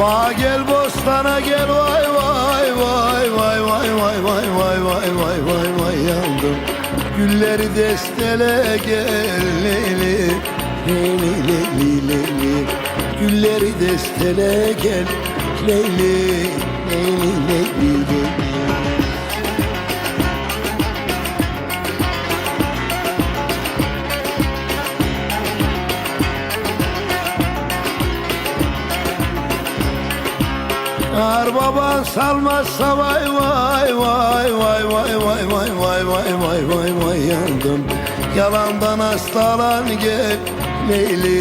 Bağ gel bostana gel vay vay vay vay vay vay vay vay vay vay vay vay yandım Gülleri destele gel leyli leyli leyli leyli Gülleri destele gel leyli Yar baban salmazsa vay vay vay vay vay vay vay vay vay vay vay vay yandım Yalandan hastalan gel Leyli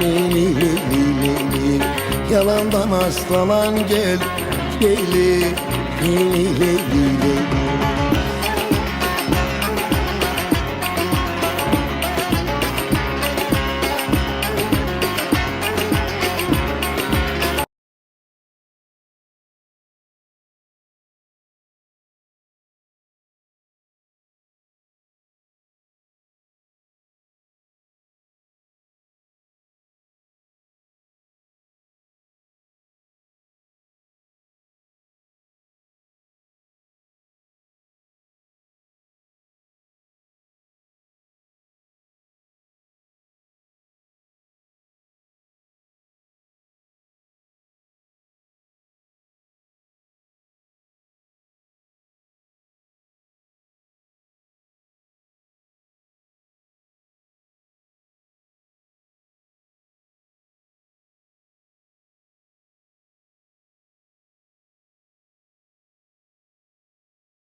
Leyli Leyli Leyli Yalandan hastalan gel Leyli Leyli Leyli